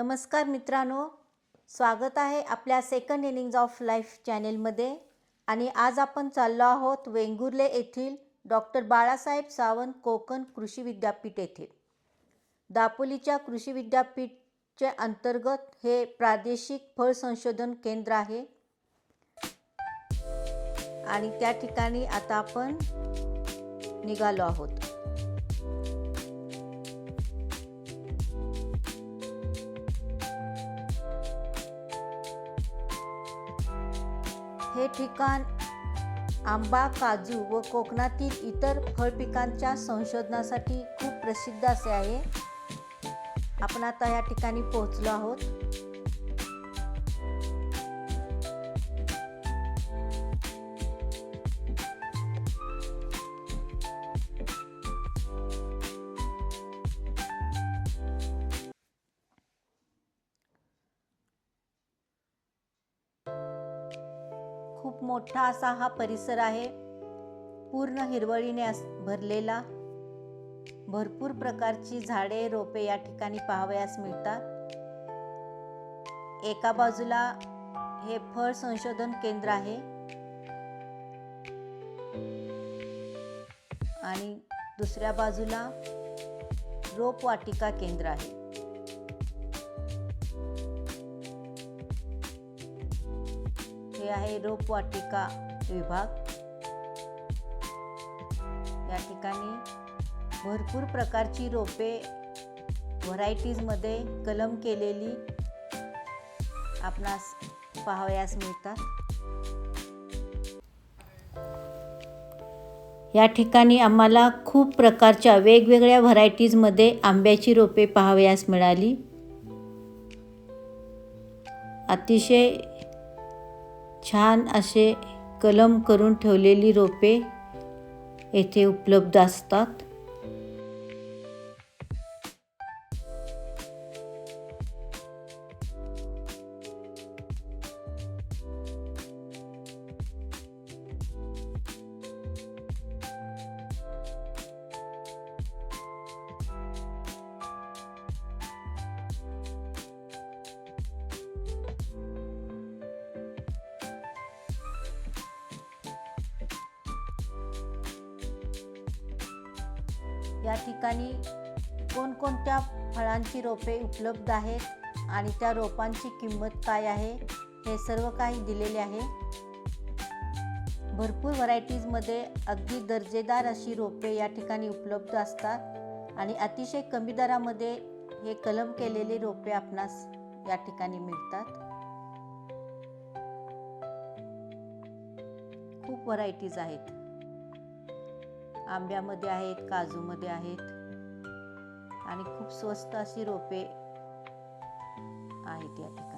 नमस्कार मित्रांनो स्वागत आहे आपल्या सेकंड इनिंग्ज ऑफ लाईफ चॅनेलमध्ये आणि आज आपण चाललो आहोत वेंगुर्ले येथील डॉक्टर बाळासाहेब सावंत कोकण कृषी विद्यापीठ येथे. दापोलीच्या कृषी विद्यापीठच्या अंतर्गत हे प्रादेशिक फळ संशोधन केंद्र आहे. आणि त्या ठिकाणी आता आपण निघालो आहोत. हे ठिकाण आंबा काजू व कोकणातील इतर फळपिकांच्या संशोधनासाठी खूप प्रसिद्ध असे आहे. आपण आता या ठिकाणी पोहोचलो आहोत. मोठा असा हा परिसर आहे. पूर्ण हिरवळीने अस भरलेला. भरपूर प्रकारची झाडे रोपे या ठिकाणी पाहावयास मिळतात. एका बाजूला हे फळ संशोधन केंद्र आहे. आणि दुसऱ्या बाजूला रोपवाटिका केंद्र आहे. आहे रोपवाटिका विभाग. या ठिकाणी भरपूर प्रकारची रोपे व्हरायटीजमध्ये कलम केलेली आपणास पाहावयास मिळतात. या ठिकाणी आम्हाला खूप प्रकारच्या वेगवेगळ्या व्हरायटीजमध्ये आंब्याची रोपे पाहावयास मिळाली. अतिशय छान असे कलम करून ठेवलेली रोपे येथे उपलब्ध असतात. उपलब्ध आहेत आणि त्या रोपांची किंमत काय आहे हे सर्व काही दिलेले आहे. भरपूर व्हरायटीजमध्ये अगदी दर्जेदार अशी रोपे या ठिकाणी उपलब्ध असतात आणि अतिशय कमी दरामध्ये हे कलम केलेले रोपे आपणास या ठिकाणी मिळतात. खूप व्हरायटीज आहेत. आंब्यामध्ये आहेत काजूमध्ये आहेत आणि खूप स्वस्त अशी रोपे आहेत या ठिकाणी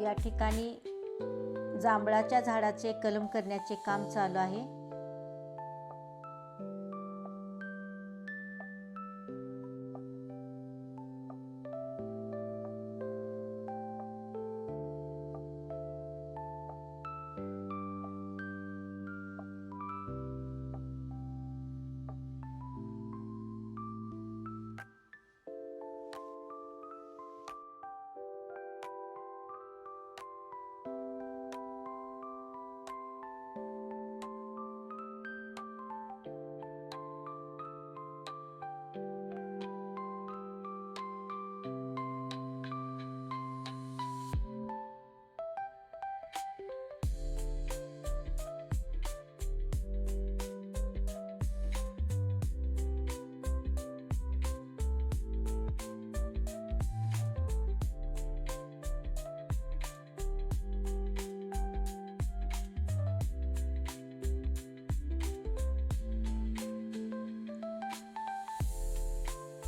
या ठिकाणी जांभळाच्या झाडाचे कलम करण्याचे काम चालू आहे.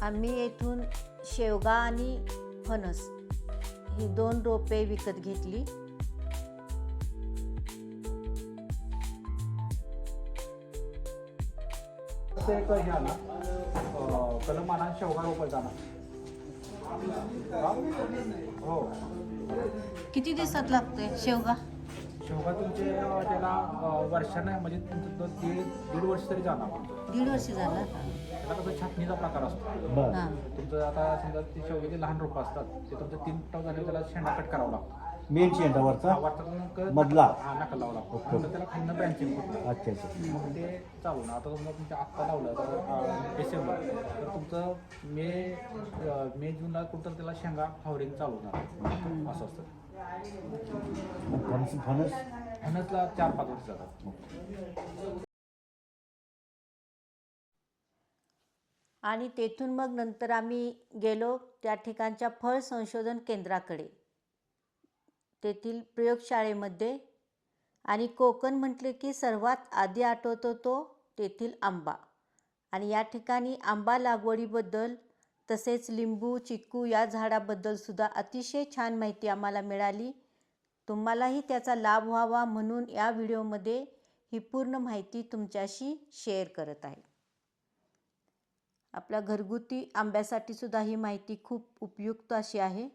आम्ही येथून शेवगा आणि फणस ही दोन रोपे विकत घेतली. हे शेवगा किती दिवसात लागते शेवगा? शेवगा तुमचे त्याला वर्षानं म्हणजे तुमचं दीड वर्ष तरी जाणार. दीड वर्ष झालं. त्याला कसं छाटणीचा प्रकार असतो. हां. तुमचं आता समजा ते शेवग्याचे लहान रोपं असतात ते तुमचं तीन टाव झाले त्याला शेंडा कट करावा लागतो. मेन शेंडावरचा वरचा? क- मधला? हा नका लावा लागतो. नंतर त्याला खालनं ब्रँचिंग होतं अच्छा अच्छा. मग ते चालू ना. आता समजा तुमच्या आत्ता लावलं तर अं, डिसेंबर. तर तुमचं मे अं, मे जूनला कुठं त्याला शेंगा फ्लॉवरिंग चालू होणार. असं असतं. फणस फणस? फणसला चार पाच वर्ष जातात. आणि तेथून मग नंतर आम्ही गेलो त्या ठिकाणच्या फळ संशोधन केंद्राकडे. तेथील प्रयोगशाळेमध्ये आणि कोकण म्हटले की सर्वात आधी आठवतो तो तेथील आंबा. आणि या ठिकाणी आंबा लागवडीबद्दल तसेच लिंबू चिक्कू या झाडाबद्दल सुद्धा अतिशय छान माहिती आम्हाला मिळाली. तुम्हालाही त्याचा लाभ व्हावा म्हणून या व्हिडिओमध्ये ही पूर्ण माहिती तुमच्याशी शेअर करत आहे. आपल्या घरगुती आंब्यासाठी सुद्धा ही माहिती खूप उपयुक्त अशी आहे.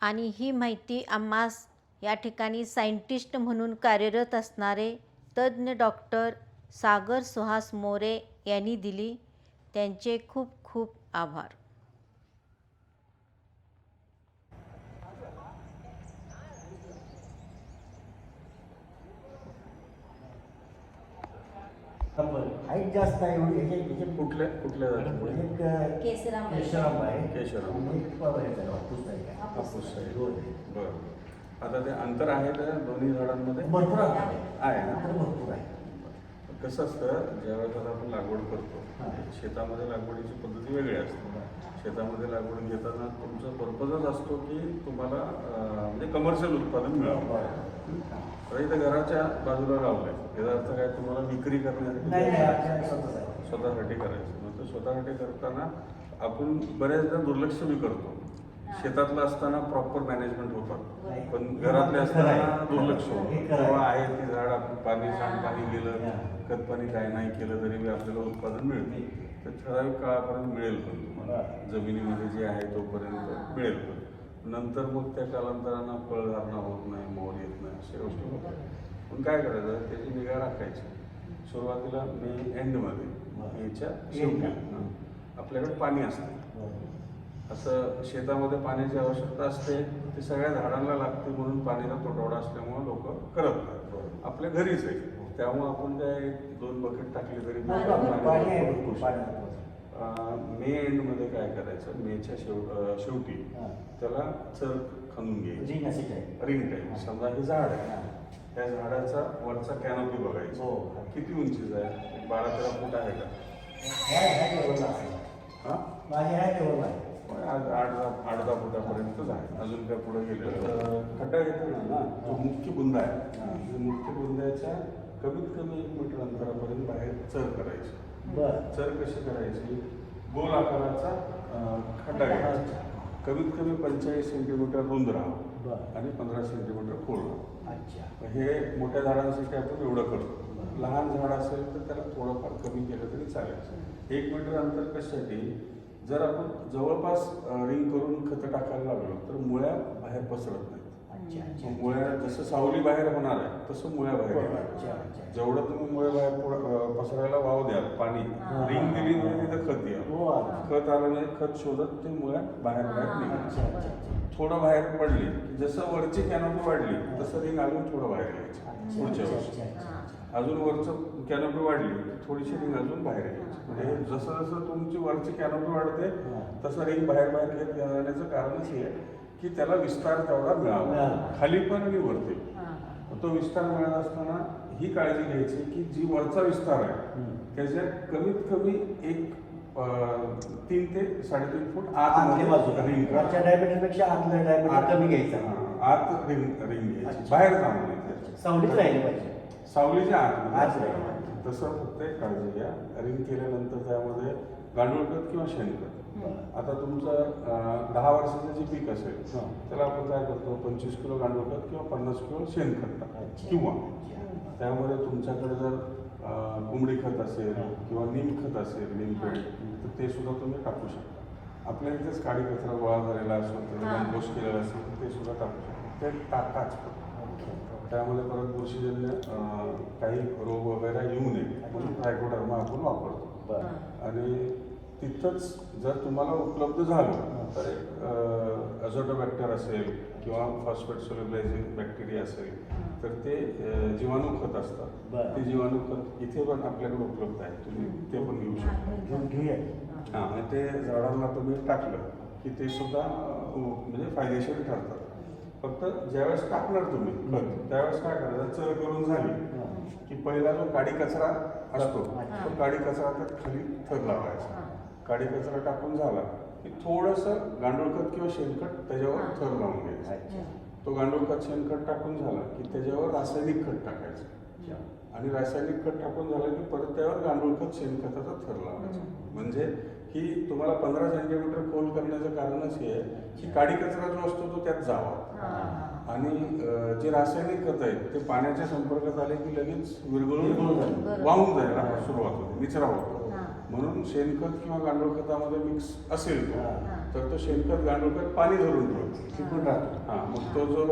आणि ही माहिती आम्हास या ठिकाणी सायंटिस्ट म्हणून कार्यरत असणारे तज्ज्ञ डॉक्टर सागर सुहास मोरे यांनी दिली. त्यांचे खूप खूप आभार. हाईट जास्त आहे एवढी ह्याच्या ह्याच्या कुठल्या कुठल्या जातीमध्ये? एक अं, केसराम केशराम आहे केशराम. आणि एक ह्याचा आहे, हापूस आहे काय. हापूस आहे. दोन आहे. बरं. आता ते अंतर आहे त्या दोन्ही झाडांमध्ये? भरपूर अंतर आहे. आहे ना? अंतर भरपूर आहे. कसं असतं ज्यावेळेस आता आपण लागवड करतो हां. शेतामध्ये लागवडीची पद्धती वेगळी असते. शेतामध्ये लागवड घेताना तुमचा पर्पजच असतो की तुम्हाला म्हणजे कमर्शियल उत्पादन मिळावं. तर इथं घराच्या बाजूला लावलंय. याचा अर्थ काय? तुम्हाला विक्री करण्यासाठी? स्वतःसाठी. करायचं. मग स्वतःसाठी करताना आपण बऱ्याचदा दुर्लक्ष बी करतो. शेतातलं असताना प्रॉपर मॅनेजमेंट होतात पण घरातले असताना दुर्लक्ष होतं. तेव्हा आहे. ते झाड आपण पाणी सांड पाणी गेलं. खत पाणी काय नाही केलं तरी बी आपल्याला उत्पादन मिळते. ते ठराविक काळापर्यंत मिळेल पण तुम्हाला. जमिनीमध्ये जे आहे तोपर्यंत मिळेल पण. नंतर मग त्या कालांतरानं फळधारणा होत नाही मोर येत नाही अशा गोष्टी होतात पण काय करायचं? त्याची निगा राखायची. सुरुवातीला मे एंडमध्ये याच्या शेवटी. आपल्याकडे पाणी असतं. असं शेतामध्ये पाण्याची आवश्यकता असते. ते सगळ्या झाडांना लागते म्हणून पाण्याचा तुटवडा असल्यामुळे लोक करत आपल्या घरीच आहे. त्यामुळे आपण काय दोन बकेट टाकली तरी मे एंडमध्ये काय करायचं? मेच्या शेव शेवटी. त्याला चर खणून घ्यायची. Ring type. समजा हे झाड आहे. त्या झाडाचा वरचा कॅनोपी बघायचा. हो. किती उंचीचा आहे? बारा तेरा फूट आहे का? हा? आहे. आठ आठ दहा फुटापर्यंतच आहे. अजून काय पुढे गेलं खड्डा येतो ना? तो मुख्य बुंदा आहे. मुख्य बुंद्याच्या कमीत कमी एक मीटर अंतरापर्यंत बाहेर चर करायची. बरं. चर कशी करायची? गोल आकाराचा खड्डा घ्यायचा कमीत कमी पंचेचाळीस सेंटीमीटर रुंद बरं. आणि पंधरा सेंटीमीटर खोल अच्छा. हे मोठ्या झाडांसाठी आपण एवढं करतो. लहान झाड असेल तर त्याला थोडंफार कमी केलं तरी चालेल. एक मीटर अंतर कशासाठी? जर आपण जवळपास रिंग करून खतं टाकायला लागलो तर मुळ्या बाहेर पसरत मग मुळ्या जसं सावली बाहेर होणार आहे तसं मुळ्या बाहेर येणार. जेवढं तुम्ही मुळे बाहेर पसरायला वाव द्याल पाणी रिंग दिली म्हणजे तिथं खत हो येईल अच्छा. खत आलं नाही खत शोधत ते मुळ्या बाहेर बाहेर निघाल थोडं बाहेर पडली जसं वरची कॅनोपी वाढली तसं रिंग अजून थोडं बाहेर यायचं. पुढच्या वर्षी. अजून वरचं कॅनोपी वाढली थोडीशी रिंग अजून बाहेर यायची. म्हणजे हे जसं जसं तुमची वरची कॅनोपी वाढते तसं रिंग बाहेर बाहेर घेत जाण्याचं कारणच हे आहे. की त्याला विस्तार तेवढा मिळावा. खाली पण आणि वरती. तो विस्तार मिळत असताना ही काळजी घ्यायची की जी वरचा विस्तार आहे. त्याच्यात कमीत कमी एक तीन ते साडेतीन फूट रिंग डायमीटरपेक्षा आतल्या कमी घ्यायचा. आत रिंग रिंग घ्यायची. बाहेर जाऊ नये त्याच्या. सावलीच राहिली पाहिजे. सावलीच्या आत आत राहिली तसं फक्त एक काळजी घ्या. रिंग केल्यानंतर त्यामध्ये गांडूळ खत किंवा शेणखत. आता तुमचं दहा वर्षाचं जे पीक असेल हा. त्याला आपण काय करतो पंचवीस किलो गांडूळ खत किंवा पन्नास किलो शेणखत टाका अच्छा. किंवा त्यामध्ये तुमच्याकडे जर कोंबडी खत असेल हा. किंवा नीम खत असेल नीमपेड तर ते सुद्धा तुम्ही टाकू शकता. आपल्या इथेच काडी कचरा गोळा झालेला असतो. कंपोस्ट केलेला असेल तर ते सुद्धा टाकू शकता. ते टाकाच त्यामध्ये परत बुरशीजन्य काही रोग वगैरे येऊ नये. म्हणून ट्रायकोडर्मा आपण वापरतो. आणि तिथंच जर तुम्हाला उपलब्ध झालं तर एक अझोटोबॅक्टर असेल किंवा फॉस्फेट सोल्युबलायझिंग बॅक्टेरिया असेल तर ते जीवाणू खत असतात. ते जीवाणू खत इथे पण आपल्याकडे उपलब्ध आहे. तुम्ही ते पण घेऊ शकता. घेऊया. हां. आणि ते झाडांना तुम्ही टाकलं की ते सुद्धा म्हणजे फायदेशीर ठरतात. फक्त ज्यावेळेस टाकणार तुम्ही खत त्यावेळेस काय करायचं चर करून झाली हा. की पहिला जो काडी कचरा असतो. तो काडी कचरा त्यात खाली थर लावायचा. काडी कचरा टाकून झाला की थोडंसं गांडूळ खत किंवा शेणखत त्याच्यावर. थर लावून घ्यायचा तो गांडूळ खत शेणखत टाकून झाला की त्याच्यावर रासायनिक खत टाकायचं आणि रासायनिक खत टाकून झालं की परत त्यावर गांडूळ खत शेणखताचा थर लावायचा म्हणजे ही तुम्हाला पंधरा सेंटीमीटर खोल करण्याचं कारणच हे आहे की काडी कचरा जो असतो तो त्यात जावा आणि जे रासायनिक खत आहेत ते पाण्याच्या संपर्कात आले की लगेच. बरोबर. वाहून जायला सुरुवात होते निचरा होतो. म्हणून शेणखत किंवा गांडूळ खतामध्ये मिक्स असेल तो हा. तर तो शेणखत गांडूळ खत पाणी धरून ठेवतो टिकून राहतो. हा मग तो जो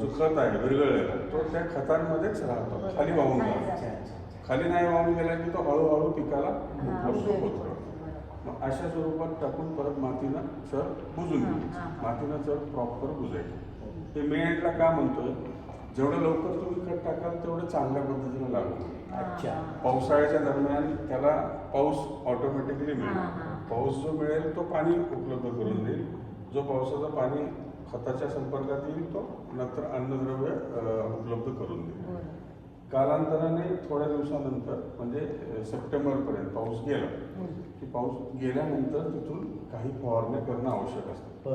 जो खत आहे विरघळलेला तो त्या खतांमध्येच राहतो खाली वाहून खाली जातो. खाली नाही वाहून गेला की तो हळूहळू पिकाला हा, उपलब्ध होतो. मग अशा स्वरूपात टाकून परत मातीनं चर बुजून घ्यायची. मातीनं चर प्रॉपर बुजायची. ते मे एंडला का म्हणतोय? जेवढं लवकर तुम्ही खत टाकाल तेवढं चांगल्या पद्धतीनं लागू अच्छा. पावसाळ्याच्या दरम्यान त्याला पाऊस ऑटोमॅटिकली मिळेल. पाऊस जो मिळेल तो पाणी उपलब्ध करून देईल. जो पावसाचं पाणी खताच्या संपर्कात येईल तो नंतर अन्नद्रव्य उपलब्ध करून देईल. कालांतराने थोड्या दिवसानंतर म्हणजे सप्टेंबरपर्यंत पाऊस गेला. की पाऊस गेल्यानंतर तिथून काही फवारण्या करणं आवश्यक असतं.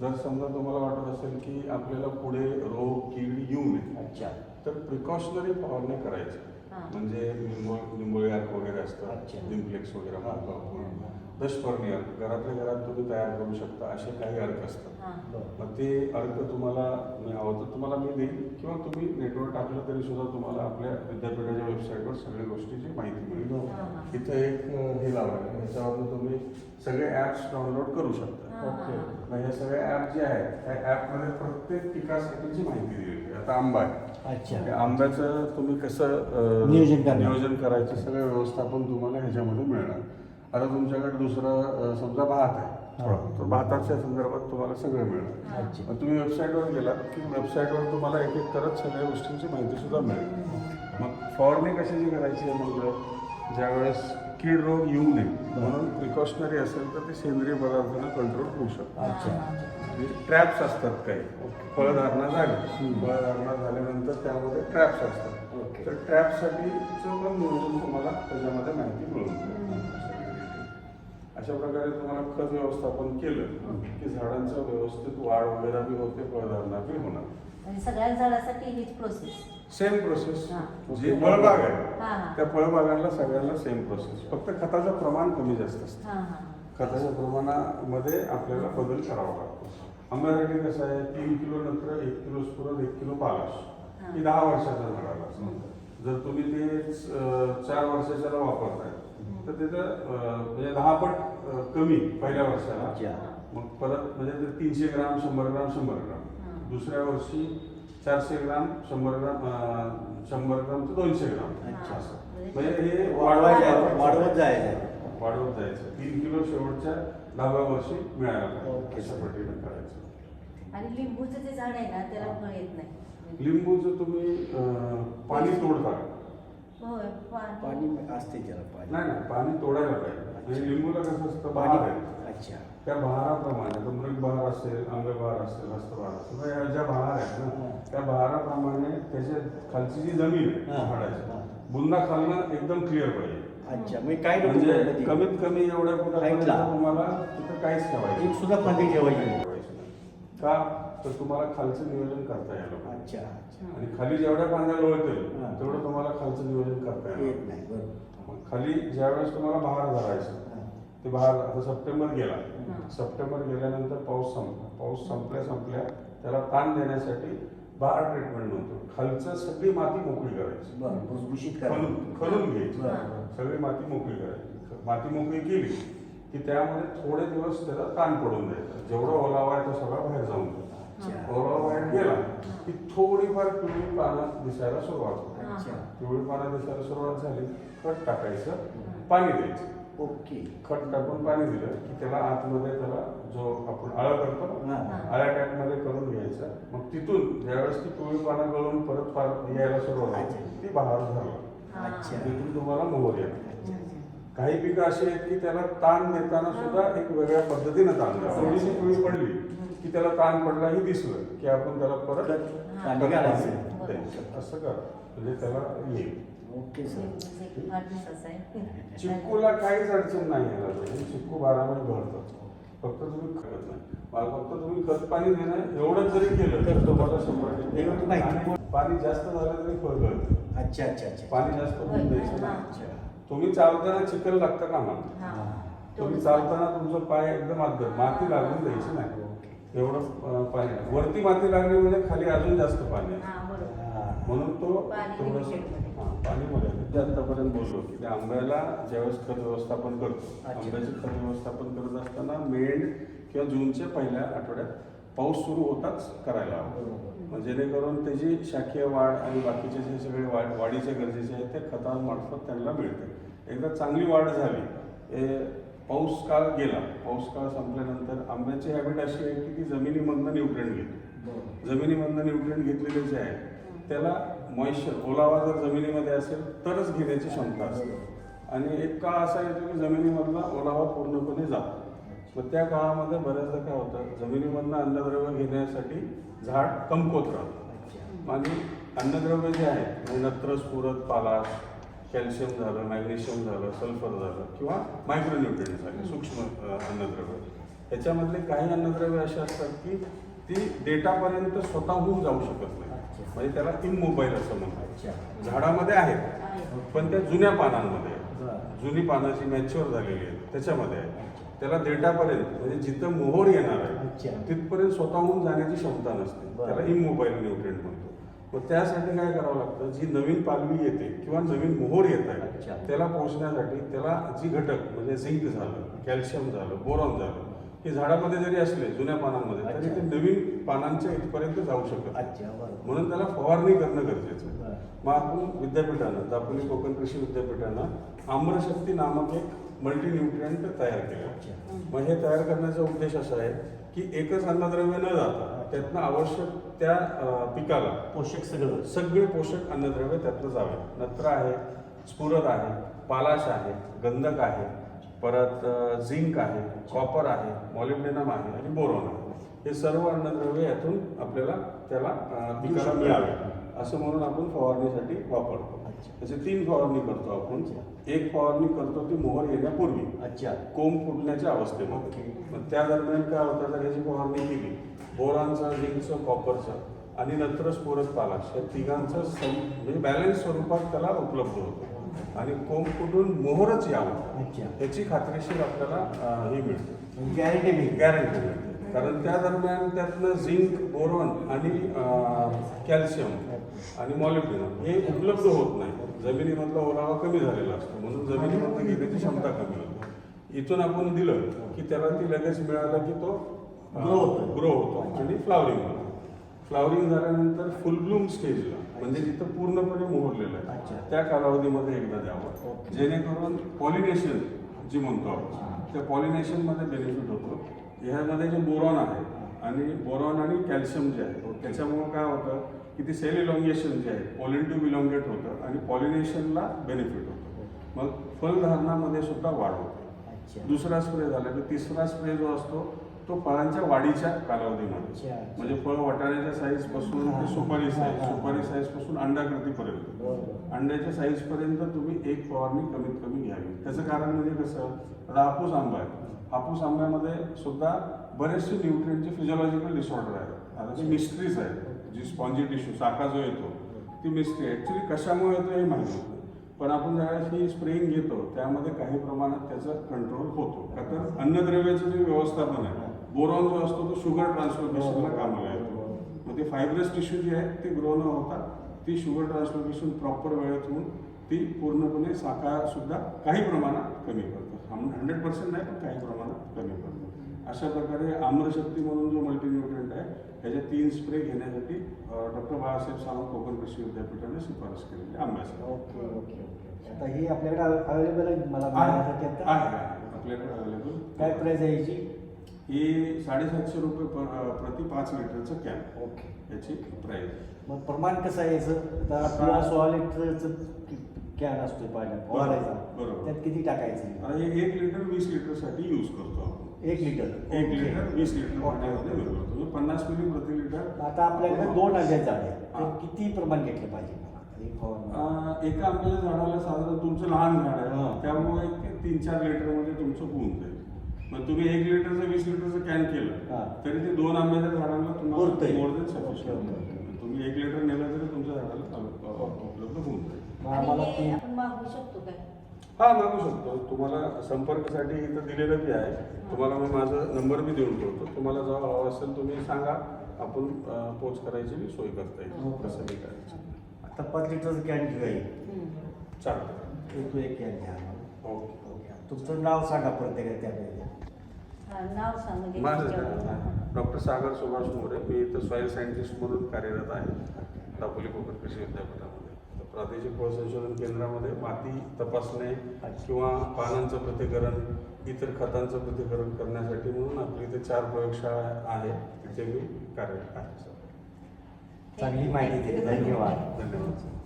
जर समजा तुम्हाला वाटत असेल की आपल्याला पुढे रोग कीड येऊ नये तर प्रिकॉशनरी फवारण्या करायच्या हा. म्हणजे निंबोळ निंबोळी अर्क वगैरे असतात. अच्छा. निम्प्लेक्स वगैरे हा. म्हणतो दशपर्णी अर्क घरातल्या घरात तुम्ही तयार करू शकता असे काही अर्क असतात. बरं मग ते अर्क तुम्हाला मी हवं तर तुम्हाला मी देईन. किंवा तुम्ही नेटवर टाकलं तरी सुद्धा तुम्हाला आपल्या विद्यापीठाच्या वेबसाईटवर सगळ्या गोष्टीची माहिती मिळेल. इथं एक हे लावलं आहे ह्याच्यावरनं तुम्ही सगळे ॲप्स डाउनलोड करू शकता. ओके. मग हे सगळे ॲप जे आहेत त्या ॲपमध्ये प्रत्येक पिकासाठीची माहिती दिलेली आहे आता आंबा आहे. अच्छा. त्या आंब्याचं तुम्ही कसं अं, नियोजन करणार. नियोजन करायचं सगळं व्यवस्थापन तुम्हाला ह्याच्यामध्ये मिळणार. आता तुमच्याकडे दुसरं अं, समजा भात आहे. थोडा तर भाताच्या संदर्भात तुम्हाला सगळं मिळणार. अच्छा. मग तुम्ही वेबसाईटवर गेलात की वेबसाईटवर तुम्हाला एक एक करत सगळ्या गोष्टींची माहिती सुद्धा मिळेल मग फवारणी कशाची करायची आहे मग? ज्यावेळेस कीड रोग येऊ नये म्हणून प्रिकॉशनरी असेल तर ते सेंद्रिय पदार्थांना कंट्रोल होऊ शकतो. अच्छा. ट्रॅप्स असतात काही. फळधारणा झाली. फळधारणा झाल्यानंतर त्यामध्ये ट्रॅप्स असतात. तर ट्रॅपसाठीचं पण नियोजन तुम्हाला त्याच्यामध्ये माहिती मिळून. अशा प्रकारे तुम्हाला खत व्यवस्थापन केलं की झाडांचं व्यवस्थित वाढ वगैरे बी होते फळधारणा बी होणार. आणि सगळ्या झाडासाठी हीच प्रोसेस सेम प्रोसेस. जी फळबाग आहे हा त्या फळबागांना सगळ्यांना सेम प्रोसेस फक्त खताचं प्रमाण कमी जास्त असतं. हा हा. खताच्या प्रमाणामध्ये आपल्याला बदल करावा लागतो. आंब्यासाठी कसं आहे तीन किलो नंतर एक किलो स्फुरद एक किलो पालाश. हा. ही दहा वर्षाच्या झाडाला असतं जर तुम्ही ते चार वर्षाच्याला वापरताय तर तिथं अं, म्हणजे दहा पट अं, कमी पहिल्या वर्षाला. मग परत म्हणजे ते तीनशे ग्राम शंभर ग्राम शंभर ग्राम. दुसऱ्या वर्षी चारशे ग्राम शंभर ग्राम शंभर ग्राम ते दोनशे ग्राम. अच्छा. असं. म्हणजे हे वाढवायचं वाढवत जायचं. वाढवत जायचं. तीन किलो शेवटच्या दहाव्या वर्षी मिळायला. अशा पद्धतीने करायचं. आणि लिंबूचं जे झाड आहे ना त्याला फळ येत नाही. लिंबूचं तुम्ही पाणी तोडता पाणी. पाणी असते त्याला पाणी. नाही नाही पाणी तोडायला पाहिजे. आणि लिंबूला कसं असतं बहार आहे. अच्छा. त्या बहाराप्रमाणे आता मृग बहार असेल आंबे बहार असेल हस्त बहार असेल तर या ज्या बहार आहेत ना. त्या बहाराप्रमाणे त्याच्या खालची जी जमीन आहे. झाडाची. बुंदा खालनं एकदम क्लिअर पाहिजे अच्छा म्हणजे काय म्हणजे. कमीत कमी एवढ्या फुटापर्यंत. तुम्हाला तिथं काहीच ठेवायचं सुद्धा फांदी ठेवायची. का तर तुम्हाला खालचं नियोजन करता यायला अच्छा आणि खाली जेवढ्या पाण्याला लोळतील. तेवढं तुम्हाला खालचं नियोजन करता येत येईल नाही खाली ज्यावेळेस तुम्हाला बहार धरायचं. ते बहार आता सप्टेंबर गेला. सप्टेंबर गेल्यानंतर पाऊस संपला. पाऊस संपल्या संपल्या त्याला ताण देण्यासाठी बहार ट्रीटमेंट म्हणतो खालचं सगळी माती मोकळी करायची. खणून खणून घ्यायची. सगळी माती मोकळी करायची. माती मोकळी केली की त्यामध्ये थोडे दिवस त्याला ताण पडून द्यायचा. जेवढा ओलावा आहे तो सगळा बाहेर जाऊन ओलावा बाहेर गेला की थोडीफार पिवळी पानं दिसायला सुरुवात होते. अच्छा. पिवळी पानं दिसायला सुरुवात झाली खत टाकायचं पाणी द्यायचं. ओके. खत टाकून पाणी दिलं की त्याला आतमध्ये त्याला जो आपण आळं करतो ना. आळ्या टाईपमध्ये करून घ्यायचं. मग तिथून ज्यावेळेस ती पिवळी पानं गळून परत फार यायला सुरुवात होते ती बहार झाला. तिथून तुम्हाला मोहर येतो. काही पिकं अशी आहेत की त्याला ताण देताना सुद्धा एक वेगळ्या पद्धतीनं ताण द्यावा. थोडीशी पिवळी पडली की त्याला ताण पडला ही दिसलं की आपण त्याला परत. असं कर. म्हणजे त्याला येईल ओके सर. चिक्कूला काहीच अडचण नाही यायला पाहिजे चिक्कू बारा महिने भरतात फक्त तुम्ही खत नाही. मला फक्त तुम्ही खत पाणी देणं एवढंच जरी केलं तर तुम्हाला शंभर टक्के. आणि पाणी जास्त झालं तरी फळ गळतं अच्छा अच्छा अच्छा. पाणी जास्त होऊन द्यायचं नाही. अच्छा तुम्ही चालताना चिखल लागतं का मला हा. तुम्ही चालताना तुमचं पाय एकदम आत धर. माती लागून द्यायची नाही. एवढं पाणी. वरती माती लागली म्हणजे खाली अजून जास्त पाणी. म्हणून तो पाणी थोडंसं- limited मध्ये. हां, पाणी मध्ये ते आतापर्यंत बोललो की त्या आंब्याला ज्यावेळेस खत व्यवस्थापन करतो. आंब्याचे खत व्यवस्थापन करत असताना मेंढ किंवा जूनच्या पहिल्या आठवड्यात पाऊस सुरू होताच करायला हवा. जेणेकरून त्याची शाखीय वाढ आणि बाकीचे जे सगळे वाढ वाढीचे गरजेचे आहेत ते खतांमार्फत त्यांना मिळते. एकदा चांगली वाढ झाली पाऊस काळ गेला. पाऊस काळ संपल्यानंतर आंब्याची हॅबिट अशी आहे की ती जमिनीमधनं न्यूट्रिएंट घेते. बरोबर. जमिनीमधनं न्यूट्रिएंट घेतलेले जे आहे त्याला मॉइश्चर ओलावा जर जमिनीमध्ये असेल तरच घेण्याची क्षमता असते. आणि एक काळ असा येतो की जमिनीमधला ओलावा पूर्णपणे जातो. मग त्या काळामध्ये बऱ्याचदा काय होतं जमिनीमधनं अन्नद्रव्य घेण्यासाठी झाड कमकुवत राहतं. आणि अन्नद्रव्य जे आहे म्हणजे नत्र स्फुरत पालाश कॅल्शियम झालं मॅग्नेशियम झालं सल्फर झालं किंवा मायक्रोन्युट्रिएंट झाले सूक्ष्म अन्नद्रव्य. ह्याच्यामधले काही अन्नद्रव्य असे असतात की ती डेटापर्यंत स्वतःहून जाऊ शकत नाही. म्हणजे त्याला इनमोबाईल असं म्हणतात. झाडामध्ये आहेत पण त्या जुन्या पानांमध्ये. जुनी पानं जी मॅच्युअर झालेली आहेत त्याच्यामध्ये आहे त्याला डेटापर्यंत म्हणजे जिथं मोहर येणार आहे. तिथपर्यंत स्वतःहून जाण्याची क्षमता नसते. त्याला इमोबाईल न्यूट्रिएंट म्हणतो. मग त्यासाठी काय करावं लागतं? जी नवीन पालवी येते किंवा नवीन मोहर येत. आहे त्याला पोहोचण्यासाठी त्याला जी घटक म्हणजे झिंक झालं कॅल्शियम झालं बोरॉन झालं हे झाडामध्ये जरी असले जुन्या पानांमध्ये तरी. ते नवीन पानांच्या इथपर्यंत जाऊ शकत म्हणून त्याला फवारणी करणं गरजेचं. मग आपण विद्यापीठानं दापोली कोकण कृषी विद्यापीठानं आम्रशक्ती नामक एक मल्टीन्यूट्रियंट तयार केलं. मग हे तयार करण्याचा उद्देश असा आहे की एकच अन्नद्रव्य न जाता त्यातनं आवश्यक त्या पिकाला पोषक सगळं सगळे पोषक अन्नद्रव्य त्यातनं जावे नत्र आहे स्फुरत आहे पालाश आहे गंधक आहे परत झिंक आहे कॉपर आहे मॉलिब्डेनम आहे आणि बोरॉन आहे. हे सर्व अन्नद्रव्य यातून आपल्याला त्याला पिकाला मिळावे. असं म्हणून आपण फवारणीसाठी वापरतो. त्याचे तीन फवारणी करतो आपण. एक फवारणी करतो ती मोहर येण्यापूर्वी. अच्छा. कोंब फुटण्याच्या अवस्थेमध्ये. मग त्या दरम्यान काय होतं? जर ह्याची फवारणी केली. बोरांचं झिंकचं कॉपरचं आणि नंतर स्फोरस पालाश या तिघांचं सम म्हणजे बॅलन्स स्वरूपात त्याला उपलब्ध होतं. आणि कोंब फुटून मोहरच यावं. अच्छा. ह्याची खात्रीशीर आपल्याला ही मिळते. गॅरंटी मिळते. गॅरंटी मिळते. कारण त्या दरम्यान त्यातनं झिंक बोरॉन आणि कॅल्शियम आणि मॉलिब्डेनम हे उपलब्ध होत नाही. जमिनीमधला ओलावा कमी झालेला असतो. म्हणून जमिनीमधनं घेण्याची क्षमता कमी होते. इथून आपण दिलं की त्याला ती लगेच मिळालं की तो Grow होतो. ग्रो होतो आणि फ्लावरिंग होतो. फ्लावरिंग झाल्यानंतर फुलब्लूम स्टेजला म्हणजे जिथं पूर्णपणे मोहरलेलं अच्छा. आहे त्या कालावधीमध्ये एकदा द्यावं. जेणेकरून पॉलिनेशन जी म्हणतो आपण त्या पॉलिनेशनमध्ये बेनिफिट होतो. ह्यामध्ये जे बोरॉन आहे आणि बोरॉन आणि कॅल्शियम जे आहे त्याच्यामुळं काय होतं की ते सेल इलॉंगेशन जे आहे पॉलिन टू इलॉंगेट होतं आणि पॉलिनेशनला बेनिफिट होतं. मग फलधारणामध्ये सुद्धा वाढ होते. दुसरा स्प्रे झाला की तिसरा स्प्रे जो असतो तो फळांच्या वाढीच्या कालावधीमध्ये. म्हणजे फळ वाटाण्याच्या साईजपासून ते सुपारी साईज. सुपारी साईजपासून अंडाकृतीपर्यंत. अंड्याच्या साईज पर्यंत तुम्ही एक फवारणी कमीत कमी घ्यावी. त्याचं कारण म्हणजे कसं? आता हापूस आंबा आहे. हापूस आंब्यामध्ये सुद्धा बरेचसे न्यूट्रिएंटचे फिजिओलॉजिकल डिसऑर्डर आहेत. आता जी मिस्ट्रीज आहे जी स्पॉन्जी टिश्यू साका जो येतो ती मिस्ट्री ॲक्च्युली कशामुळे येतो हे माहिती होतं पण आपण ज्यावेळेस ही स्प्रेइंग घेतो त्यामध्ये काही प्रमाणात त्याचं कंट्रोल होतो. का तर अन्नद्रव्याचं जे व्यवस्थापन आहे बोरॉन जो असतो तो शुगर ट्रान्सलोकेशनला कामाला येतो मग ते फायब्रस टिश्यू जी आहे ती ग्रो न होता ती शुगर ट्रान्सलोकेशन प्रॉपर वेळेत होऊन ती पूर्णपणे सुद्धा काही प्रमाणात कमी करतो. हंड्रेड पर्सेंट नाही पण काही प्रमाणात कमी करतो. अशा प्रकारे आम्रशक्ती म्हणून जो मल्टीन्युट्रिएंट आहे ह्याचे तीन स्प्रे घेण्यासाठी डॉक्टर बाळासाहेब सावंत कोकण कृषी विद्यापीठाने शिफारस केलेली आंब्यासाठी ओके ओके आता ही आपल्याकडे अवेलेबल आहे मला आहे. आपल्याकडे अवेलेबल. काय प्राइस आहे याची? ही साडेसातशे रुपये पर- प्रति पाच लिटरचं कॅन ओके. याची प्राइस मग प्रमाण कसं आहे याचं? तर आपल्याला सोळा लिटरचं कॅन असतो पाण्यात बरोबर. त्यात किती टाकायचं? आता हे एक लिटर वीस लिटरसाठी यूज करतो आपण. एक लिटर. एक ओके. लिटर वीस लिटर पाण्यामध्ये. यूज करतो म्हणजे पन्नास मिली प्रति लिटर. आता आपल्याकडे दोन आंब्याचे झाड आहे हा. किती प्रमाण घेतलं पाहिजे एक फवारणी. अं, एका आंब्याच्या झाडाला साधारण तुमचं लहान झाड हा. आहे त्यामुळे ते तीन चार लिटरमध्ये तुमचं होऊन जाईल. मग तुम्ही एक लिटरचं वीस लिटरचं कॅन हा. केलं तरी ते दोन आंब्याच्या झाडांना तुम्हाला. More than sufficient. तुम्ही एक लिटर नेलं तरी तुमच्या झाडाला चालू- उपलब्ध होऊन जाईल. हे मागू शकतो काय? हा मागू शकतो. तुम्हाला संपर्कासाठी इथं दिलेलं बी आहे. तुम्हाला मी माझा नंबर बी देऊन ठेवतो. तुम्हाला जेव्हा हवं असेल तुम्ही सांगा. आपण पोच करायची बी सोय करता येईल. हो. कसं बी करायचं आता पाच लिटरचं कॅन घेऊया. चालतं एक तो एक कॅन घ्या ओके. तुमचं नाव सांगा प्रत्येकाला त्यापैकी. हा, नाव सांग म्हणजे माझं त्याच्यावर. डॉक्टर सागर सुभाष मोरे. मी इथं सॉईल सायंटिस्ट म्हणून कार्यरत आहे. दापोली कोकण कृषी विद्यापीठामध्ये. तर प्रादेशिक फळ संशोधन केंद्रामध्ये माती तपासणे किंवा पानांचं पृथक्करण इतर खतांचं पृथक्करण करण्यासाठी म्हणून आपली इथे चार प्रयोगशाळा आहे. तिथे मी कार्यरत आहे चांगली माहिती दिली. धन्यवाद. धन्यवाद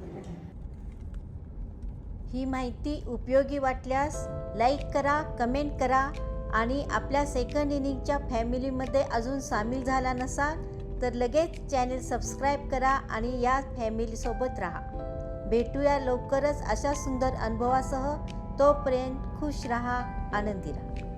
ही माहिती उपयोगी वाटल्यास लाईक करा कमेंट करा आणि आपल्या सेकंड इनिंगच्या फॅमिलीमध्ये अजून सामील झाला नसाल तर लगेच चॅनेल सबस्क्राईब करा आणि या फॅमिलीसोबत राहा. भेटूया लवकरच अशा सुंदर अनुभवासह. तोपर्यंत खुश राहा आनंदी राहा.